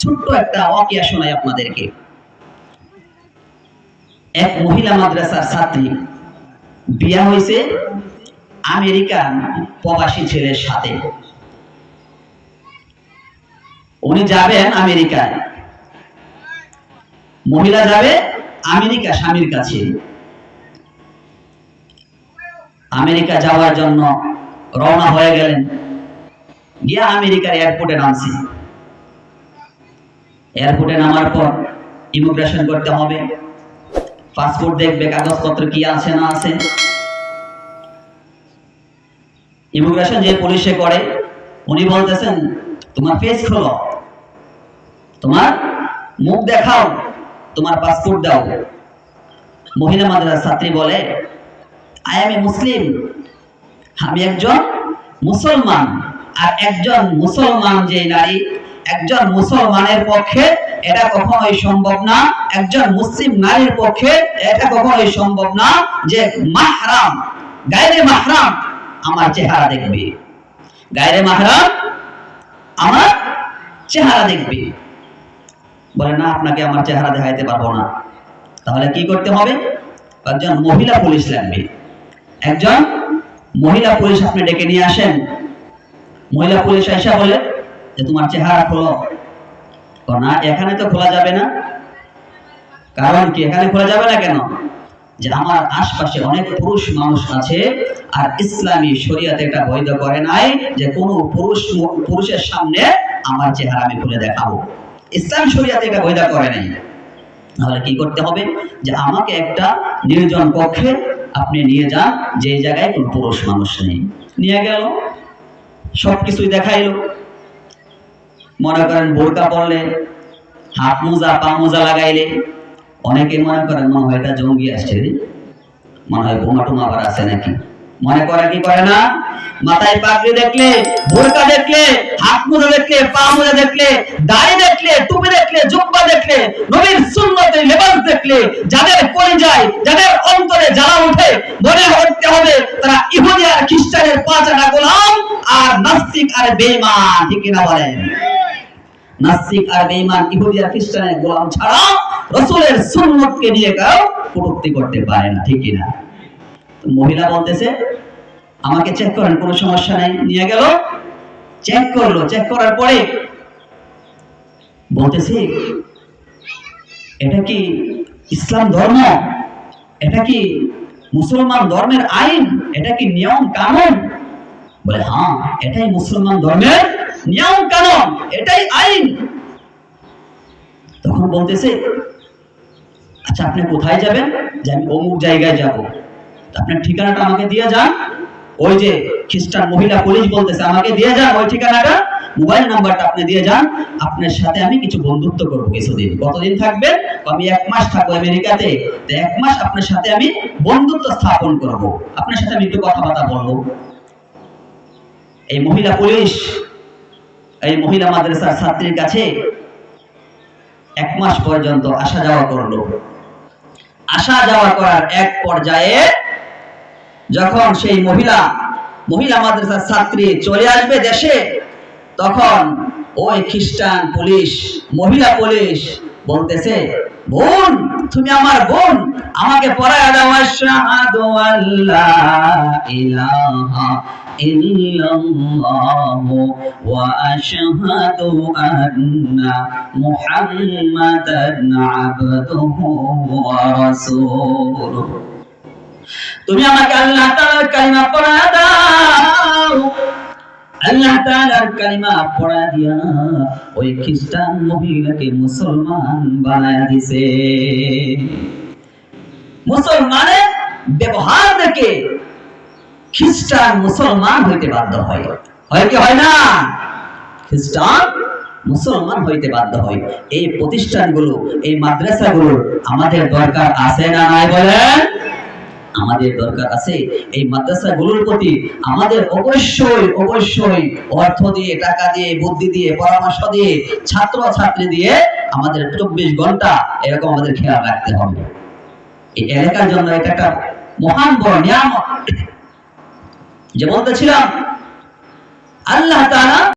ছোট্ট একটা ওয়াকিয়া শোনাই আপনাদেরকে। এক মহিলা মাদ্রাসার ছাত্রী, বিয়া হয়েছে আমেরিকান প্রবাসী ছেলের সাথে। উনি যাবেন আমেরিকায়। মহিলা যাবে আমেরিকা স্বামীর কাছে। আমেরিকা যাওয়ার জন্য রওনা হয়ে গেলেন। গিয়া আমেরিকার এয়ারপোর্টে নামছি। এয়ারপোর্টে নামার পর ইমিগ্রেশন করতে হবে। পাসপোর্ট দেখবে, কাগজপত্র কি আছে না আছে। ইমিগ্রেশন যে পুলিশে করে, উনি বলতেছেন, তোমার ফেস খোলো। তোমার মুখ দেখাও। তোমার পাসপোর্ট দাও। মহিলা মাদ্রাসা ছাত্রী বলে আই এম এ মুসলিম আমি একজন মুসলমান। আর একজন মুসলমান যে নারী একজন মুসলমানের পক্ষে এটা কখনোই সম্ভব না। একজন মুসলিম নারীর পক্ষে এটা কখনোই সম্ভব না যে মাহরাম। গায়রে মাহরাম আমার চেহারা দেখবে। গায়রে মাহরাম আমার চেহারা দেখবে। বলে না, আপনাকে আমার চেহারা দেখাইতে পারব না। তাহলে কি করতে হবে? একজন মহিলা পুলিশ লাগবে। একজন মহিলা পুলিশ আপনি ডেকে নিয়ে আসেন। মহিলা পুলিশ এসে বলে তোমার চেহারা খোলো। না, এখানে তো খোলা যাবে না। কারণ কি, এখানে খোলা যাবে না কেন? যে আমার আশপাশে অনেক পুরুষ মানুষ আছে, আর ইসলামী শরীয়তে এটা বৈধ করে নাই যে কোনো পুরুষ পুরুষের সামনে আমার চেহারা আমি খুলে দেখাবো। ইসলাম শরীয়তে এটা বৈধ করে নাই। তাহলে কি করতে হবে? যে আমাকে একটা নির্জন কক্ষে আপনি নিয়ে যান যে জায়গায় কোনো পুরুষ মানুষ নেই। নিয়ে গেল সব কিছুই দেখাইলো। মনে করেন বোরকা পরলে হাত মোজা, পা মোজা লাগাইলে অনেকে মনে করেন, মনে হয় এটা জঙ্গি আসছে মনে হয় বোমা টোমা আবার আছে নাকি? মনে করে কি করে না? মাথায় পাগড়ি দেখলে, বোরকা দেখলে, হাত মোজা দেখলে, পা মোজা দেখলে, দাড়ি দেখলে, টুপি দেখলে, জুব্বা দেখলে, নবীর সুন্নতের লেবাস দেখলে, যাদের কোলে যায় যাদের অন্তরে জ্বালা উঠে, মনে হতে হবে তারা ইহুদি আর খ্রিস্টানের পাঁচাটা গোলাম আর নাস্তিক আর বেঈমান, ঠিক কিনা বলেন? নাস্তিক আর বেঈমান ইহুদি আর খ্রিস্টানের গোলাম ছাড়া রসুলের সুন্নতকে নিয়ে কেউ কটূক্তি করতে পারে না, ঠিক কিনা? মহিলা বলতেছে, আমাকে চেক করেন, কোনো সমস্যা নাই। নিয়ে গেল চেক করল চেক করার পরে বলতেছে, এটা কি ইসলাম ধর্ম? এটা কি মুসলমান ধর্মের আইন? এটা কি নিয়ম কানুন বলে হ্যাঁ এটাই মুসলমান ধর্মের নিয়ম কানুন, এটাই আইন। তখন বলতেছে আচ্ছা আপনি কোথায় যাবেন? যে আমি অমুক জায়গায় যাব। আপনার ঠিকানাটা আমাকে দিয়ে যান। ওই যে খ্রিস্টান মহিলা পুলিশ বলতেছে, আমাকে দিয়ে যান ওই ঠিকানাটা, মোবাইল নাম্বারটা আপনি দিয়ে যান। আপনার সাথে আমি কিছু বন্ধুত্ব করব কিছুদিন। কতদিন থাকবেন আমি এক মাস থাকব আমেরিকাতে। তো এক মাস আপনার সাথে আমি বন্ধুত্ব স্থাপন করব। আপনার সাথে আমি একটু কথাবার্তা বলব। এই মহিলা পুলিশ এই মহিলা মাদ্রাসার ছাত্রীর কাছে এক মাস পর্যন্ত আসা যাওয়া করল। আসা যাওয়া করার এক পর্যায়ে যখন সেই মহিলা মহিলা মাদ্রাসার ছাত্রী চলে আসবে দেশে, তখন ওই খ্রিস্টান পুলিশ, মহিলা পুলিশ বলতেছে বোন, তুমি আমার বোন, আমাকে পড়ায় দাও, আশহাদু আল্লাহ ইলাহা ইল্লাল্লাহ ওয়া আশহাদু আন্না মুহাম্মাদান আবদুহু ওয়া রাসূলুহু। তুমি আমাকে আল্লাহ তাআলার কালিমা পড়া দাও। আল্লাহ তাআলার কালিমা পড়া দিয়া ওই খ্রিস্টান মহিলাকে মুসলমান বানায় দিছে। মুসলমানের ব্যবহার দেখে খ্রিস্টান মুসলমান হইতে বাধ্য হয়। হয় কি হয় না? খ্রিস্টান মুসলমান হইতে বাধ্য হয়। এই প্রতিষ্ঠানগুলো, এই মাদ্রাসাগুলো আমাদের দরকার আছে না নাই বলেন? আমাদের দরকার আছে। এই মাদ্রাসাগুলোর প্রতি আমাদের অবশ্যই অবশ্যই অর্থ দিয়ে, টাকা দিয়ে, বুদ্ধি দিয়ে, পরামর্শ দিয়ে ছাত্র ছাত্রী দিয়ে আমাদের চব্বিশ ঘণ্টা এরকম আমাদের খেয়াল রাখতে হবে। এই এলাকার জন্য এটা একটা মহান বড় নিয়ামত। যে বলতেছিলাম আল্লাহ তাআলা